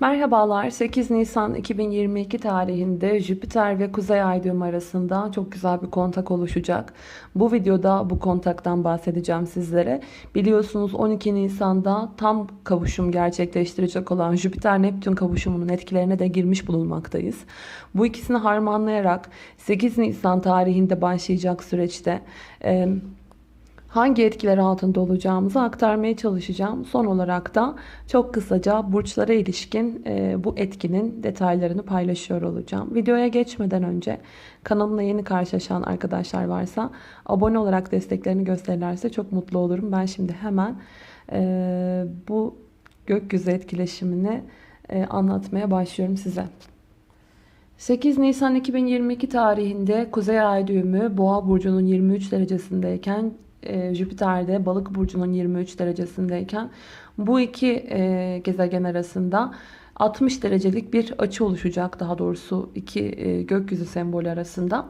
Merhabalar. 8 Nisan 2022 tarihinde Jüpiter ve Kuzey Ay düğümü arasında çok güzel bir kontak oluşacak. Bu videoda bu kontaktan bahsedeceğim sizlere. Biliyorsunuz 12 Nisan'da tam kavuşum gerçekleştirecek olan Jüpiter-Neptün kavuşumunun etkilerine de girmiş bulunmaktayız. Bu ikisini harmanlayarak 8 Nisan tarihinde başlayacak süreçte e, hangi etkiler altında olacağımızı aktarmaya çalışacağım. Son olarak da çok kısaca burçlara ilişkin e, bu etkinin detaylarını paylaşıyor olacağım. Videoya geçmeden önce kanalımla yeni karşılaşan arkadaşlar varsa abone olarak desteklerini gösterirlerse çok mutlu olurum. Ben şimdi hemen e, bu gökyüzü etkileşimini e, anlatmaya başlıyorum size. 8 Nisan 2022 tarihinde Kuzey Ay düğümü Boğa burcunun 23 derecesindeyken e, Jüpiter'de Balık burcunun 23 derecesindeyken bu iki e, gezegen arasında 60 derecelik bir açı oluşacak daha doğrusu iki e, gökyüzü sembolü arasında.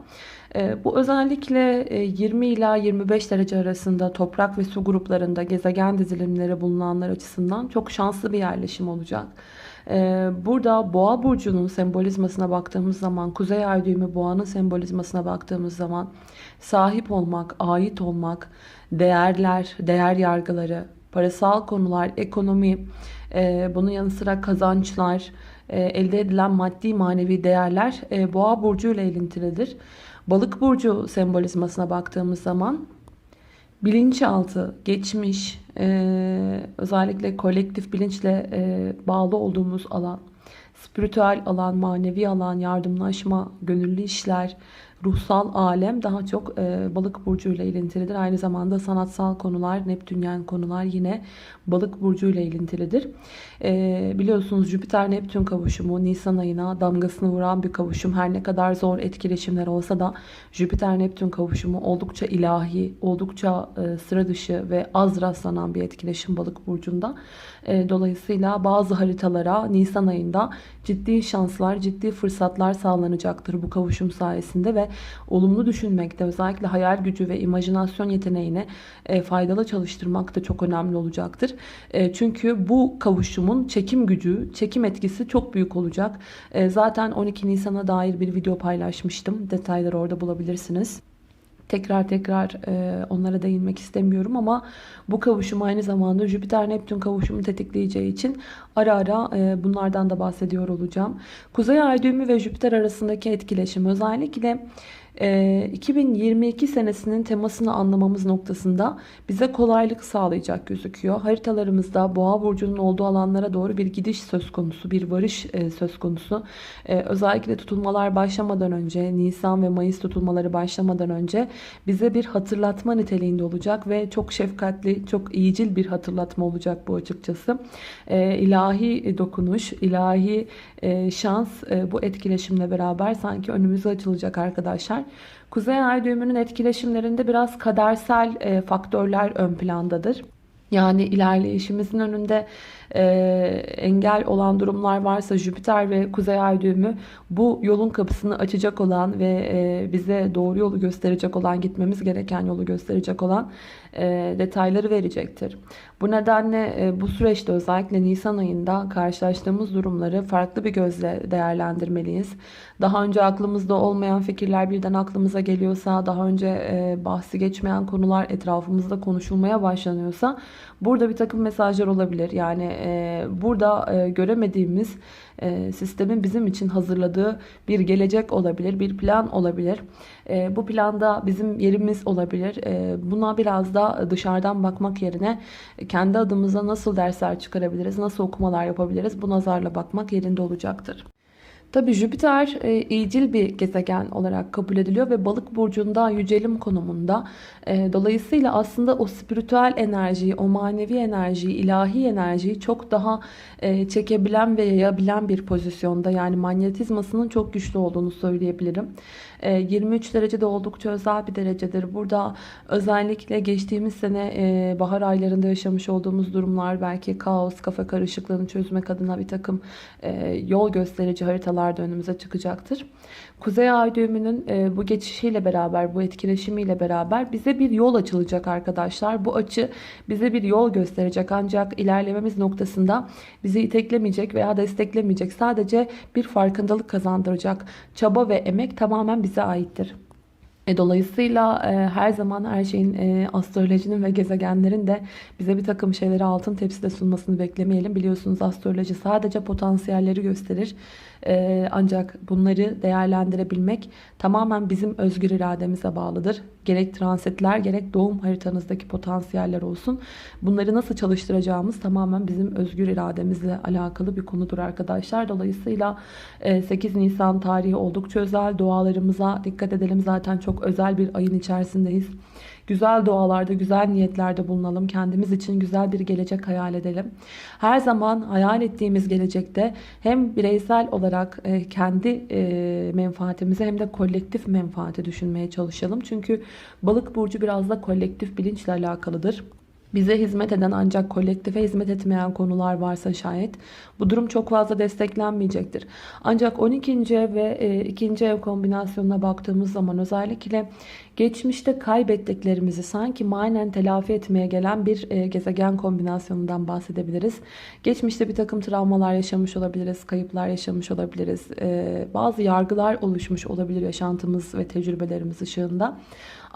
E, bu özellikle e, 20 ila 25 derece arasında toprak ve su gruplarında gezegen dizilimleri bulunanlar açısından çok şanslı bir yerleşim olacak. E, burada boğa burcunun sembolizmasına baktığımız zaman, kuzey ay düğümü boğanın sembolizmasına baktığımız zaman sahip olmak, ait olmak, değerler, değer yargıları, parasal konular, ekonomi, e, bunun yanı sıra kazançlar, e, elde edilen maddi manevi değerler e, boğa burcu ile ilintilidir. Balık burcu sembolizmasına baktığımız zaman bilinçaltı, geçmiş, özellikle kolektif bilinçle bağlı olduğumuz alan, spiritüel alan, manevi alan, yardımlaşma, gönüllü işler, ruhsal alem daha çok e, balık burcu ile ilintilidir. Aynı zamanda sanatsal konular, Neptünyen konular yine balık burcu ile ilintilidir. E, biliyorsunuz Jüpiter Neptün kavuşumu Nisan ayına damgasını vuran bir kavuşum. Her ne kadar zor etkileşimler olsa da Jüpiter Neptün kavuşumu oldukça ilahi, oldukça e, sıra dışı ve az rastlanan bir etkileşim balık burcunda. E, dolayısıyla bazı haritalara Nisan ayında ciddi şanslar, ciddi fırsatlar sağlanacaktır bu kavuşum sayesinde ve olumlu düşünmekte özellikle hayal gücü ve imajinasyon yeteneğine e, faydalı çalıştırmak da çok önemli olacaktır. E, çünkü bu kavuşumun çekim gücü, çekim etkisi çok büyük olacak. E, zaten 12 Nisan'a dair bir video paylaşmıştım. Detayları orada bulabilirsiniz. Tekrar tekrar e, onlara değinmek istemiyorum ama bu kavuşum aynı zamanda Jüpiter-Neptün kavuşumu tetikleyeceği için ara ara e, bunlardan da bahsediyor olacağım. Kuzey Ay düğümü ve Jüpiter arasındaki etkileşim özellikle 2022 ee, senesinin temasını anlamamız noktasında bize kolaylık sağlayacak gözüküyor. Haritalarımızda boğa burcunun olduğu alanlara doğru bir gidiş söz konusu, bir varış e, söz konusu. Ee, özellikle tutulmalar başlamadan önce, Nisan ve Mayıs tutulmaları başlamadan önce bize bir hatırlatma niteliğinde olacak ve çok şefkatli, çok iyicil bir hatırlatma olacak bu açıkçası. Ee, ilahi dokunuş, ilahi e, şans e, bu etkileşimle beraber sanki önümüze açılacak arkadaşlar. Kuzey ay düğümünün etkileşimlerinde biraz kadersel e, faktörler ön plandadır. Yani ilerleyişimizin önünde e, engel olan durumlar varsa Jüpiter ve Kuzey Ay düğümü bu yolun kapısını açacak olan ve e, bize doğru yolu gösterecek olan, gitmemiz gereken yolu gösterecek olan e, detayları verecektir. Bu nedenle e, bu süreçte özellikle Nisan ayında karşılaştığımız durumları farklı bir gözle değerlendirmeliyiz. Daha önce aklımızda olmayan fikirler birden aklımıza geliyorsa, daha önce e, bahsi geçmeyen konular etrafımızda konuşulmaya başlanıyorsa burada bir takım mesajlar olabilir. Yani e, burada e, göremediğimiz e, sistemin bizim için hazırladığı bir gelecek olabilir, bir plan olabilir. E, bu planda bizim yerimiz olabilir. E, buna biraz da dışarıdan bakmak yerine kendi adımıza nasıl dersler çıkarabiliriz, nasıl okumalar yapabiliriz bu nazarla bakmak yerinde olacaktır. Tabi Jüpiter e, iyicil bir gezegen olarak kabul ediliyor ve balık burcunda yücelim konumunda. E, dolayısıyla aslında o spiritüel enerjiyi, o manevi enerjiyi, ilahi enerjiyi çok daha e, çekebilen ve yayabilen bir pozisyonda. Yani manyetizmasının çok güçlü olduğunu söyleyebilirim. 23 e, derecede oldukça özel bir derecedir. Burada özellikle geçtiğimiz sene e, bahar aylarında yaşamış olduğumuz durumlar belki kaos, kafa karışıklığını çözmek adına bir takım e, yol gösterici haritalar noktalar da önümüze çıkacaktır. Kuzey ay düğümünün e, bu geçişiyle beraber, bu etkileşimiyle beraber bize bir yol açılacak arkadaşlar. Bu açı bize bir yol gösterecek ancak ilerlememiz noktasında bizi iteklemeyecek veya desteklemeyecek. Sadece bir farkındalık kazandıracak çaba ve emek tamamen bize aittir. E, dolayısıyla e, her zaman her şeyin e, astrolojinin ve gezegenlerin de bize bir takım şeyleri altın tepside sunmasını beklemeyelim. Biliyorsunuz astroloji sadece potansiyelleri gösterir. E, ancak bunları değerlendirebilmek tamamen bizim özgür irademize bağlıdır. Gerek transitler gerek doğum haritanızdaki potansiyeller olsun. Bunları nasıl çalıştıracağımız tamamen bizim özgür irademizle alakalı bir konudur arkadaşlar. Dolayısıyla e, 8 Nisan tarihi oldukça özel. Dualarımıza dikkat edelim. Zaten çok özel bir ayın içerisindeyiz. Güzel dualarda, güzel niyetlerde bulunalım. Kendimiz için güzel bir gelecek hayal edelim. Her zaman hayal ettiğimiz gelecekte hem bireysel olarak e, kendi e, menfaatimizi hem de kolektif menfaati düşünmeye çalışalım. Çünkü balık burcu biraz da kolektif bilinçle alakalıdır bize hizmet eden ancak kolektife hizmet etmeyen konular varsa şayet bu durum çok fazla desteklenmeyecektir. Ancak 12. ev ve 2. ev kombinasyonuna baktığımız zaman özellikle geçmişte kaybettiklerimizi sanki manen telafi etmeye gelen bir e, gezegen kombinasyonundan bahsedebiliriz. Geçmişte bir takım travmalar yaşamış olabiliriz, kayıplar yaşamış olabiliriz, e, bazı yargılar oluşmuş olabilir yaşantımız ve tecrübelerimiz ışığında.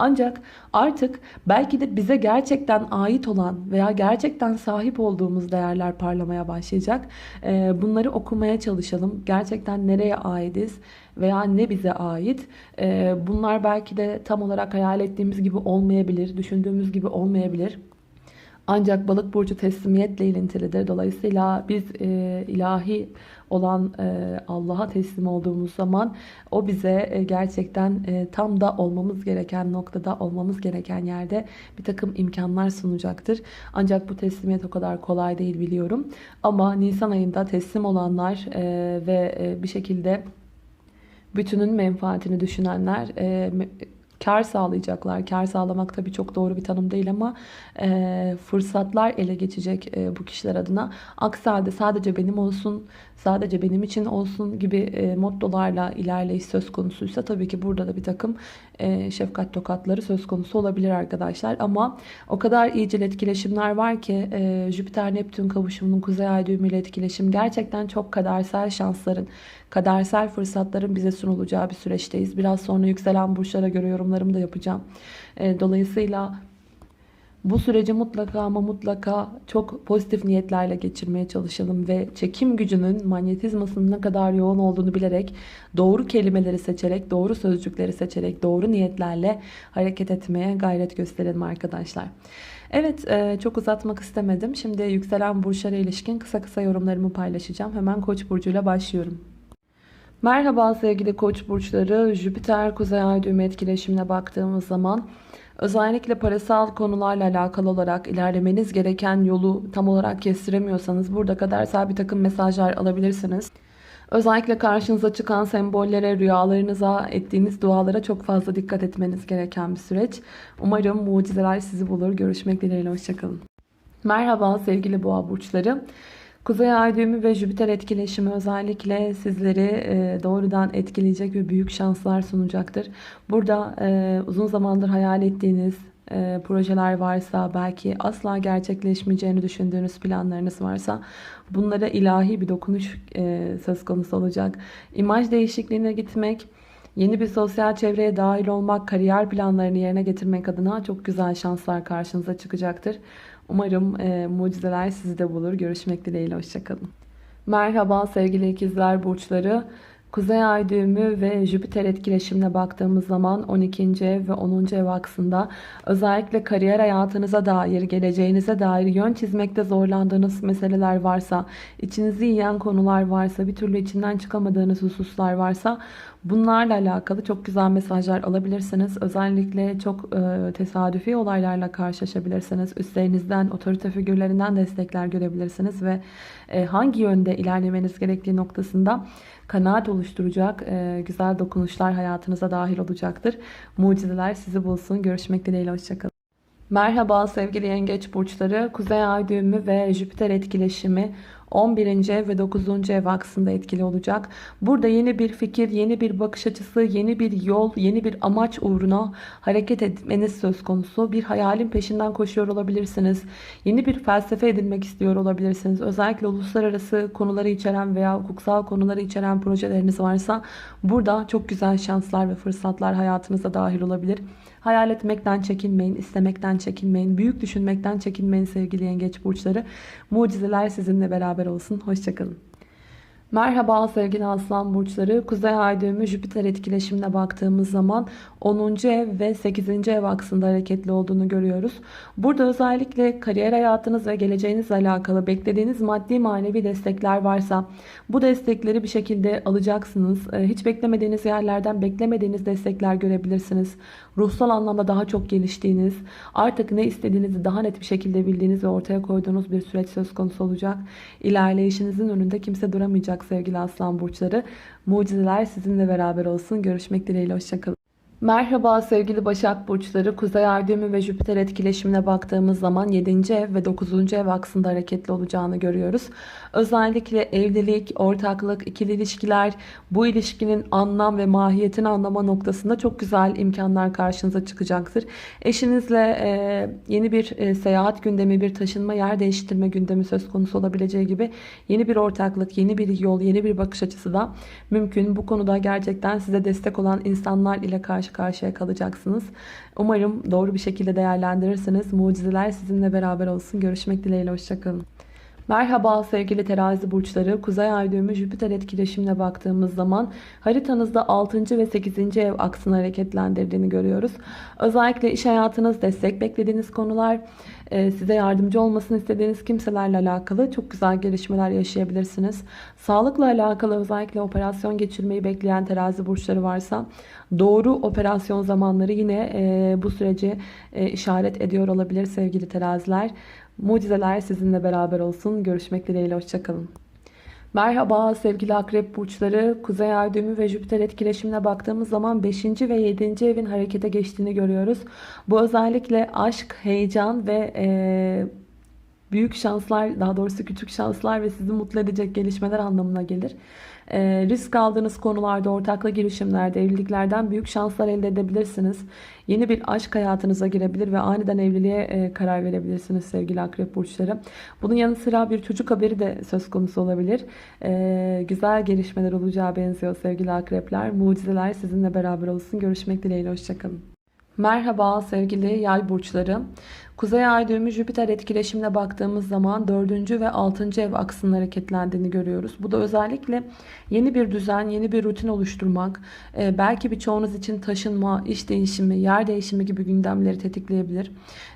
Ancak artık belki de bize gerçekten ait olan veya gerçekten sahip olduğumuz değerler parlamaya başlayacak. Ee, bunları okumaya çalışalım. Gerçekten nereye aitiz veya ne bize ait? Ee, bunlar belki de tam olarak hayal ettiğimiz gibi olmayabilir, düşündüğümüz gibi olmayabilir. Ancak balık burcu teslimiyetle ilintilidir. Dolayısıyla biz e, ilahi olan e, Allah'a teslim olduğumuz zaman o bize e, gerçekten e, tam da olmamız gereken noktada, olmamız gereken yerde bir takım imkanlar sunacaktır. Ancak bu teslimiyet o kadar kolay değil biliyorum. Ama Nisan ayında teslim olanlar e, ve e, bir şekilde bütünün menfaatini düşünenler e, kar sağlayacaklar. Kar sağlamak tabii çok doğru bir tanım değil ama e, fırsatlar ele geçecek e, bu kişiler adına. Aksi halde sadece benim olsun, sadece benim için olsun gibi e, mottolarla ilerleyiş söz konusuysa tabii ki burada da bir takım e, şefkat tokatları söz konusu olabilir arkadaşlar. Ama o kadar iyicil etkileşimler var ki e, Jüpiter-Neptün kavuşumunun kuzey ay düğümüyle etkileşim gerçekten çok kadersel şansların, kadersel fırsatların bize sunulacağı bir süreçteyiz. Biraz sonra yükselen burçlara göre yorumlarımı da yapacağım. E, dolayısıyla bu süreci mutlaka ama mutlaka çok pozitif niyetlerle geçirmeye çalışalım ve çekim gücünün manyetizmasının ne kadar yoğun olduğunu bilerek doğru kelimeleri seçerek, doğru sözcükleri seçerek, doğru niyetlerle hareket etmeye gayret gösterelim arkadaşlar. Evet e, çok uzatmak istemedim. Şimdi yükselen burçlara ilişkin kısa kısa yorumlarımı paylaşacağım. Hemen Koç burcuyla başlıyorum. Merhaba sevgili Koç burçları. Jüpiter Kuzey Ay düğümü etkileşimine baktığımız zaman Özellikle parasal konularla alakalı olarak ilerlemeniz gereken yolu tam olarak kestiremiyorsanız burada kadersel bir takım mesajlar alabilirsiniz. Özellikle karşınıza çıkan sembollere, rüyalarınıza, ettiğiniz dualara çok fazla dikkat etmeniz gereken bir süreç. Umarım mucizeler sizi bulur. Görüşmek dileğiyle. Hoşçakalın. Merhaba sevgili boğa burçları. Kuzey Ay düğümü ve Jüpiter etkileşimi özellikle sizleri e, doğrudan etkileyecek ve büyük şanslar sunacaktır. Burada e, uzun zamandır hayal ettiğiniz e, projeler varsa, belki asla gerçekleşmeyeceğini düşündüğünüz planlarınız varsa bunlara ilahi bir dokunuş söz konusu olacak. İmaj değişikliğine gitmek, yeni bir sosyal çevreye dahil olmak, kariyer planlarını yerine getirmek adına çok güzel şanslar karşınıza çıkacaktır. Umarım e, mucizeler sizi de bulur. Görüşmek dileğiyle. Hoşçakalın. Merhaba sevgili ikizler burçları. Kuzey Ay düğümü ve Jüpiter etkileşimine baktığımız zaman 12. ev ve 10. ev aksında özellikle kariyer hayatınıza dair, geleceğinize dair yön çizmekte zorlandığınız meseleler varsa, içinizi yiyen konular varsa, bir türlü içinden çıkamadığınız hususlar varsa bunlarla alakalı çok güzel mesajlar alabilirsiniz. Özellikle çok e, tesadüfi olaylarla karşılaşabilirsiniz. Üstlerinizden, otorite figürlerinden destekler görebilirsiniz ve e, hangi yönde ilerlemeniz gerektiği noktasında kanaat oluşturacak e, güzel dokunuşlar hayatınıza dahil olacaktır. Mucizeler sizi bulsun. Görüşmek dileğiyle. Hoşçakalın. Merhaba sevgili yengeç burçları. Kuzey ay düğümü ve Jüpiter etkileşimi 11. ev ve 9. ev aksında etkili olacak. Burada yeni bir fikir, yeni bir bakış açısı, yeni bir yol, yeni bir amaç uğruna hareket etmeniz söz konusu. Bir hayalin peşinden koşuyor olabilirsiniz. Yeni bir felsefe edinmek istiyor olabilirsiniz. Özellikle uluslararası konuları içeren veya hukuksal konuları içeren projeleriniz varsa burada çok güzel şanslar ve fırsatlar hayatınıza dahil olabilir. Hayal etmekten çekinmeyin, istemekten çekinmeyin, büyük düşünmekten çekinmeyin sevgili yengeç burçları. Mucizeler sizinle beraber olsun. Hoşçakalın. Merhaba sevgili aslan burçları. Kuzey ay düğümü Jüpiter etkileşimine baktığımız zaman 10. ev ve 8. ev aksında hareketli olduğunu görüyoruz. Burada özellikle kariyer hayatınız ve geleceğinizle alakalı beklediğiniz maddi manevi destekler varsa bu destekleri bir şekilde alacaksınız. Ee, hiç beklemediğiniz yerlerden beklemediğiniz destekler görebilirsiniz. Ruhsal anlamda daha çok geliştiğiniz, artık ne istediğinizi daha net bir şekilde bildiğiniz ve ortaya koyduğunuz bir süreç söz konusu olacak. İlerleyişinizin önünde kimse duramayacak sevgili aslan burçları. Mucizeler sizinle beraber olsun. Görüşmek dileğiyle. Hoşçakalın. Merhaba sevgili Başak Burçları. Kuzey Ay düğümü ve Jüpiter etkileşimine baktığımız zaman 7. ev ve 9. ev aksında hareketli olacağını görüyoruz. Özellikle evlilik, ortaklık, ikili ilişkiler, bu ilişkinin anlam ve mahiyetini anlama noktasında çok güzel imkanlar karşınıza çıkacaktır. Eşinizle e, yeni bir e, seyahat gündemi, bir taşınma, yer değiştirme gündemi söz konusu olabileceği gibi yeni bir ortaklık, yeni bir yol, yeni bir bakış açısı da mümkün. Bu konuda gerçekten size destek olan insanlar ile karşı karşıya kalacaksınız. Umarım doğru bir şekilde değerlendirirsiniz. Mucizeler sizinle beraber olsun. Görüşmek dileğiyle. Hoşçakalın. Merhaba sevgili terazi burçları. Kuzey ay düğümü Jüpiter etkileşimine baktığımız zaman haritanızda 6. ve 8. ev aksını hareketlendirdiğini görüyoruz. Özellikle iş hayatınız, destek beklediğiniz konular, size yardımcı olmasını istediğiniz kimselerle alakalı çok güzel gelişmeler yaşayabilirsiniz. Sağlıkla alakalı özellikle operasyon geçirmeyi bekleyen terazi burçları varsa doğru operasyon zamanları yine e, bu süreci e, işaret ediyor olabilir sevgili teraziler. Mucizeler sizinle beraber olsun. Görüşmek dileğiyle. Hoşçakalın. Merhaba sevgili akrep burçları. Kuzey ay düğümü ve Jüpiter etkileşimine baktığımız zaman 5. ve 7. evin harekete geçtiğini görüyoruz. Bu özellikle aşk, heyecan ve e, büyük şanslar daha doğrusu küçük şanslar ve sizi mutlu edecek gelişmeler anlamına gelir. E, risk aldığınız konularda, ortaklı girişimlerde, evliliklerden büyük şanslar elde edebilirsiniz. Yeni bir aşk hayatınıza girebilir ve aniden evliliğe e, karar verebilirsiniz sevgili akrep burçları. Bunun yanı sıra bir çocuk haberi de söz konusu olabilir. E, güzel gelişmeler olacağı benziyor sevgili akrepler. Mucizeler sizinle beraber olsun. Görüşmek dileğiyle. Hoşçakalın. Merhaba sevgili yay burçları. Kuzey ay düğümü Jüpiter etkileşimine baktığımız zaman 4. ve 6. ev aksının hareketlendiğini görüyoruz. Bu da özellikle yeni bir düzen, yeni bir rutin oluşturmak, e, belki birçoğunuz için taşınma, iş değişimi, yer değişimi gibi gündemleri tetikleyebilir.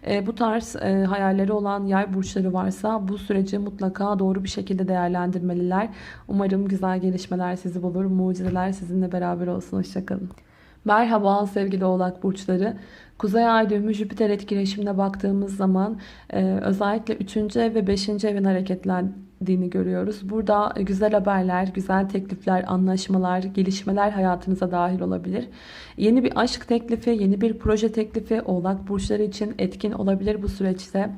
E, bu tarz e, hayalleri olan yay burçları varsa bu süreci mutlaka doğru bir şekilde değerlendirmeliler. Umarım güzel gelişmeler sizi bulur, mucizeler sizinle beraber olsun. Hoşçakalın. Merhaba sevgili oğlak burçları. Kuzey ay düğümü Jüpiter etkileşimine baktığımız zaman e, özellikle 3. ev ve 5. evin hareketlendiğini görüyoruz. Burada güzel haberler, güzel teklifler, anlaşmalar, gelişmeler hayatınıza dahil olabilir. Yeni bir aşk teklifi, yeni bir proje teklifi oğlak burçları için etkin olabilir bu süreçte.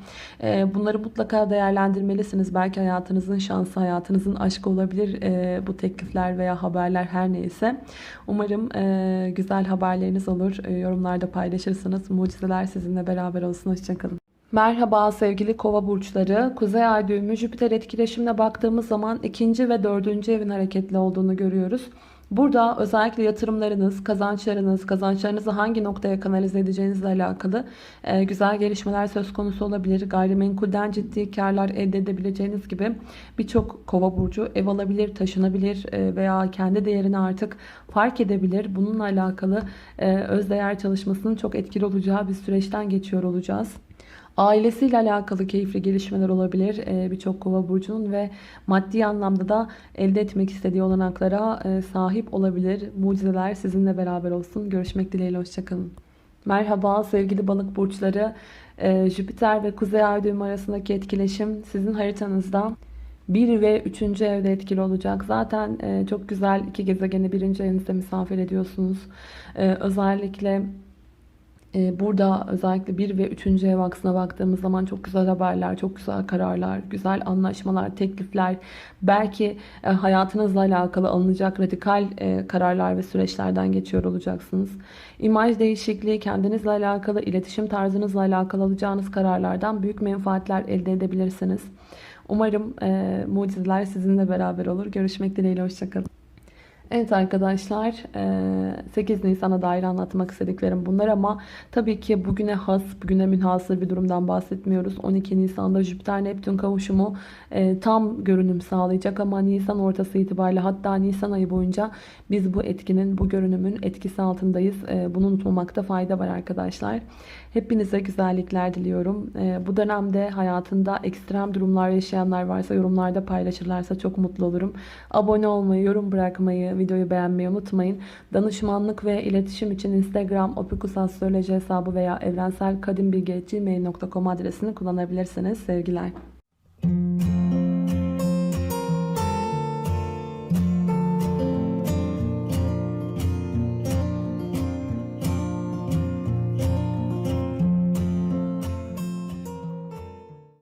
E, bunları mutlaka değerlendirmelisiniz. Belki hayatınızın şansı, hayatınızın aşkı olabilir e, bu teklifler veya haberler her neyse. Umarım e, güzel haberleriniz olur. E, yorumlarda paylaşırsınız. Mucizeler sizinle beraber olsun. Hoşçakalın. Merhaba sevgili kova burçları. Kuzey ay düğümü Jüpiter etkileşimine baktığımız zaman ikinci ve dördüncü evin hareketli olduğunu görüyoruz. Burada özellikle yatırımlarınız, kazançlarınız, kazançlarınızı hangi noktaya kanalize edeceğinizle alakalı e, güzel gelişmeler söz konusu olabilir. Gayrimenkulden ciddi karlar elde edebileceğiniz gibi birçok kova burcu ev alabilir, taşınabilir e, veya kendi değerini artık fark edebilir. Bununla alakalı e, özdeğer çalışmasının çok etkili olacağı bir süreçten geçiyor olacağız. Ailesiyle alakalı keyifli gelişmeler olabilir ee, birçok kova burcunun ve maddi anlamda da elde etmek istediği olanaklara e, sahip olabilir. Mucizeler sizinle beraber olsun. Görüşmek dileğiyle. Hoşçakalın. Merhaba sevgili balık burçları. Ee, Jüpiter ve Kuzey Ay düğümü arasındaki etkileşim sizin haritanızda 1 ve 3. evde etkili olacak. Zaten e, çok güzel iki gezegeni birinci evinizde misafir ediyorsunuz. Ee, özellikle Burada özellikle 1 ve 3. ev aksına baktığımız zaman çok güzel haberler, çok güzel kararlar, güzel anlaşmalar, teklifler, belki e, hayatınızla alakalı alınacak radikal e, kararlar ve süreçlerden geçiyor olacaksınız. İmaj değişikliği, kendinizle alakalı, iletişim tarzınızla alakalı alacağınız kararlardan büyük menfaatler elde edebilirsiniz. Umarım e, mucizeler sizinle beraber olur. Görüşmek dileğiyle, hoşçakalın. Evet arkadaşlar 8 Nisan'a dair anlatmak istediklerim bunlar ama tabii ki bugüne has, bugüne münhasır bir durumdan bahsetmiyoruz. 12 Nisan'da Jüpiter-Neptün kavuşumu e, tam görünüm sağlayacak ama Nisan ortası itibariyle hatta Nisan ayı boyunca biz bu etkinin, bu görünümün etkisi altındayız. E, Bunu unutmamakta fayda var arkadaşlar. Hepinize güzellikler diliyorum. E, Bu dönemde hayatında ekstrem durumlar yaşayanlar varsa yorumlarda paylaşırlarsa çok mutlu olurum. Abone olmayı, yorum bırakmayı, videoyu beğenmeyi unutmayın. Danışmanlık ve iletişim için Instagram opikusastroloji hesabı veya evrenselkadimbilgi.gmail.com adresini kullanabilirsiniz. Sevgiler.